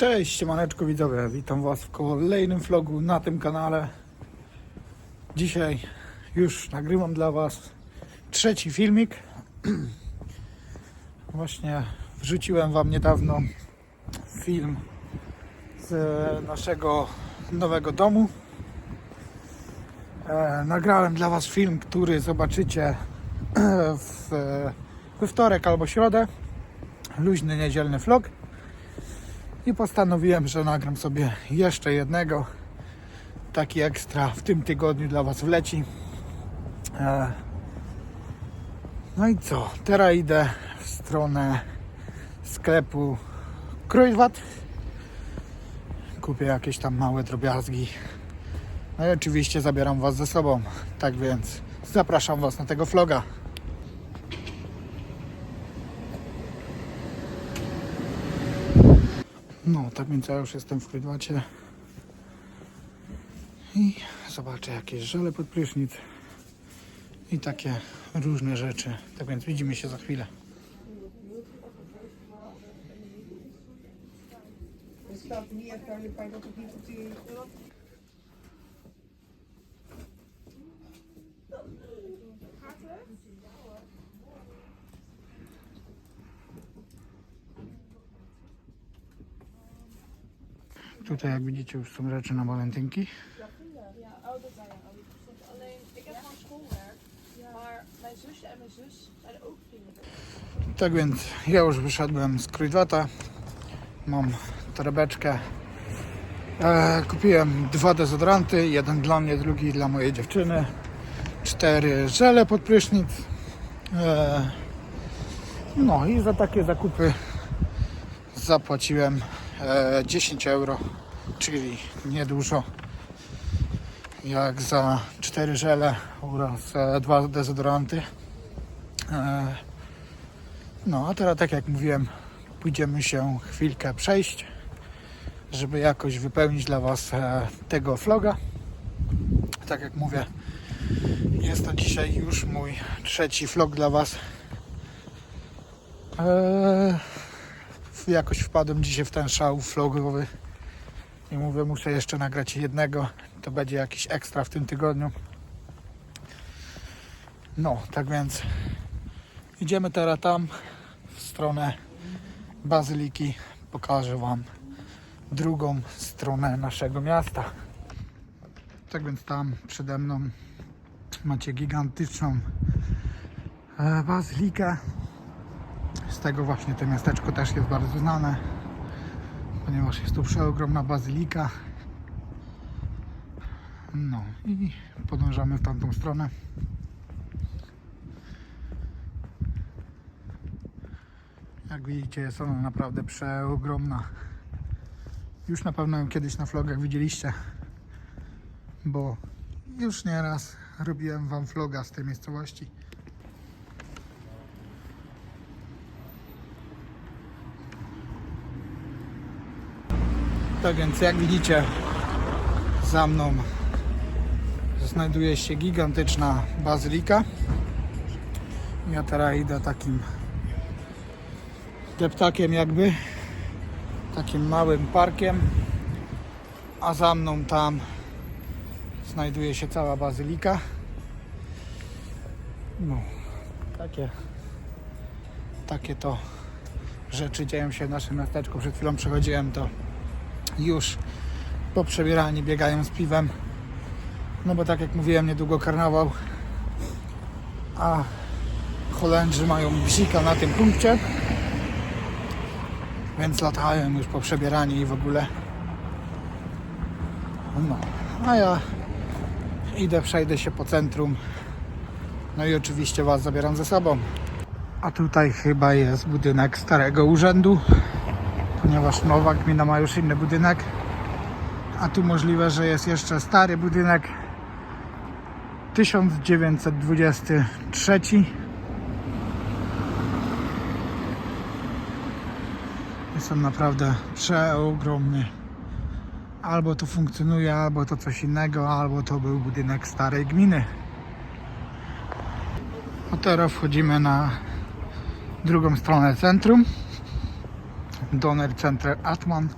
Cześć, siemaneczko widzowie, witam was w kolejnym vlogu na tym kanale. Dzisiaj już nagrywam dla was trzeci filmik. Właśnie wrzuciłem wam niedawno film z naszego nowego domu. E, nagrałem dla was film, który zobaczycie w, we wtorek albo środę. Luźny niedzielny vlog i postanowiłem, że nagram sobie jeszcze jednego. Taki ekstra w tym tygodniu dla Was wleci. E, No i co? Teraz idę w stronę sklepu Kruidvat. Kupię jakieś tam małe drobiazgi. No i oczywiście zabieram Was ze sobą. Tak więc zapraszam Was na tego vloga. No, tak więc ja już jestem w Krydwacie i zobaczę jakieś żele pod prysznic i takie różne rzeczy. Tak więc widzimy się za chwilę. Tutaj jak widzicie już są rzeczy na walentynki. Tak więc ja już wyszedłem z Krydwata. Mam torebeczkę. E, kupiłem dwa dezodoranty, jeden dla mnie, drugi dla mojej dziewczyny. Cztery żele pod prysznic. E, no i za takie zakupy zapłaciłem 10 euro, czyli niedużo. Jak za cztery żele oraz e, dwa dezodoranty. E, no, a teraz, tak jak mówiłem, pójdziemy się chwilkę przejść, żeby jakoś wypełnić dla Was e, tego vloga. Tak jak mówię, jest to dzisiaj już mój trzeci vlog dla Was. Eee, jakoś wpadłem dzisiaj w ten szał vlogowy i mówię, muszę jeszcze nagrać jednego. To będzie jakiś ekstra w tym tygodniu. No, tak więc Idziemy teraz tam w stronę Bazyliki. Pokażę Wam drugą stronę naszego miasta. Tak więc tam przede mną macie gigantyczną e, bazylikę. Z tego właśnie to miasteczko też jest bardzo znane, ponieważ jest tu przeogromna bazylika. No i podążamy w tamtą stronę. Jak widzicie jest ona naprawdę przeogromna. Już na pewno ją kiedyś na vlogach widzieliście, bo już nieraz robiłem wam vloga z tej miejscowości. Tak więc jak widzicie za mną znajduje się gigantyczna bazylika. Ja teraz idę takim deptakiem jakby takim małym parkiem a za mną tam znajduje się cała bazylika no takie takie to rzeczy dzieją się w naszym miasteczku przed chwilą przechodziłem to już po przebieraniu biegają z piwem no bo tak jak mówiłem niedługo karnawał a Holendrzy mają bzika na tym punkcie więc latałem już po przebieraniu i w ogóle. No, a ja idę, przejdę się po centrum. No i oczywiście Was zabieram ze sobą. A tutaj chyba jest budynek starego urzędu, ponieważ nowa gmina ma już inny budynek. A tu możliwe, że jest jeszcze stary budynek 1923 Jest on naprawdę przeogromny. Albo to funkcjonuje, albo to coś innego, albo to był budynek starej gminy. A teraz wchodzimy na drugą stronę centrum. Donner Center Atman.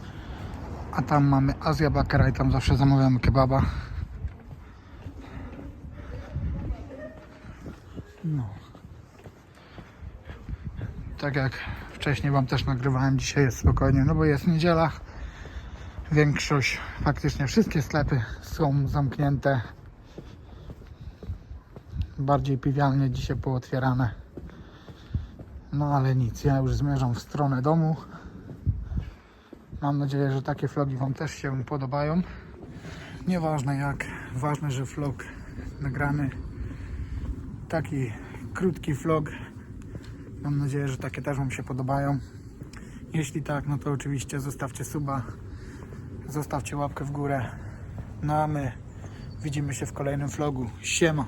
A tam mamy Azja Bakera i tam zawsze zamawiamy kebaba. No. Tak jak wcześniej Wam też nagrywałem, dzisiaj jest spokojnie, no bo jest niedziela. Większość, faktycznie wszystkie sklepy są zamknięte. Bardziej piwialnie dzisiaj pootwierane. No ale nic, ja już zmierzam w stronę domu. Mam nadzieję, że takie vlogi Wam też się podobają. Nieważne jak, ważne, że vlog nagrany. Taki krótki vlog. Mam nadzieję, że takie też Wam się podobają. Jeśli tak, no to oczywiście zostawcie suba, zostawcie łapkę w górę. No a my widzimy się w kolejnym vlogu. Siema!